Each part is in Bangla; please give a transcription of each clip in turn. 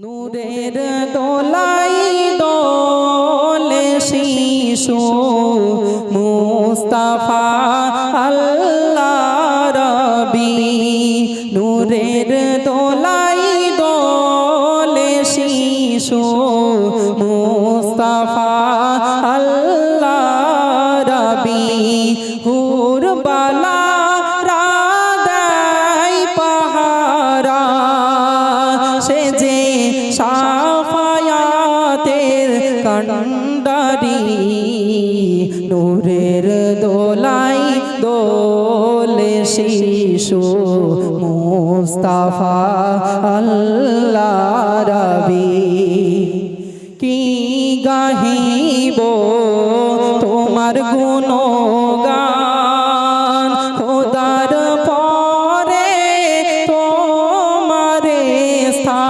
নূরের দোলাই দোলে শিশু মুস্তাফা আল্লাহ রবি। নূরের দোলাই দোলে শিশু মুস্তাফা কন্ডারি নূরের দোলাই দোলে শিশু মুস্তাফা আল্লাহ রবি। কি গাহিব তোমার গুণগান? খোদার পরে তোমারে স্থান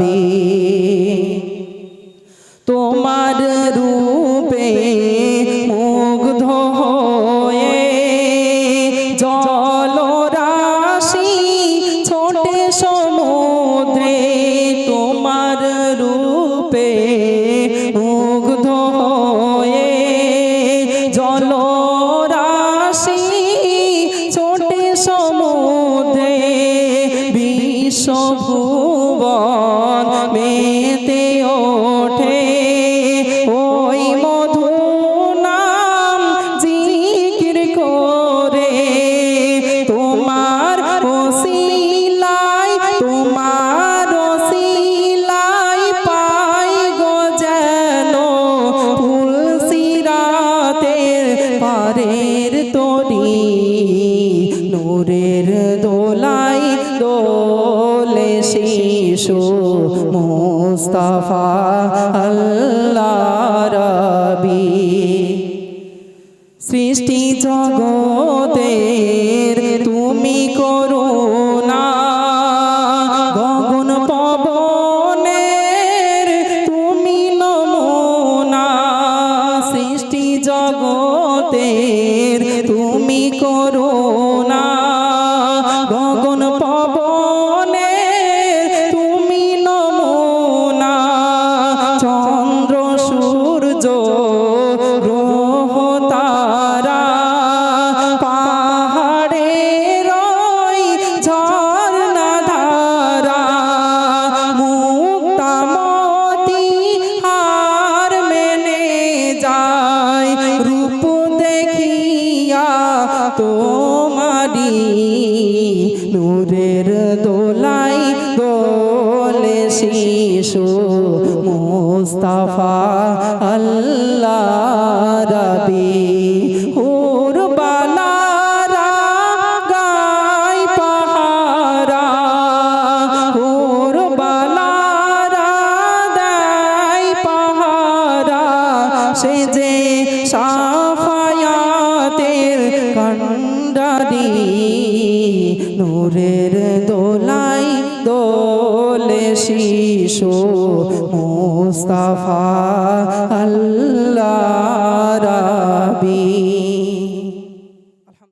রবি তোমার রূপে মুগ্ধ হয়ে জল রাশি ছোটে সমুদ্রে তোমার রূপে মুগ্ধ হয়ে জল রাশি ছোটে সমুদ্রে বিশ্বভুবন পারের তরি নূরের দোলাই দোলে শিশু মুস্তফা আল্লাহ রবি। সৃষ্টি জগতের তুমি করুণা তুমি তোমারি নূরের দোলাই দোলে শিশু মুস্তাফা আল্লাহ। সাফায়াতের নূরের দোলাই দোলে শিশু মুস্তাফা আল্লাহ রবি।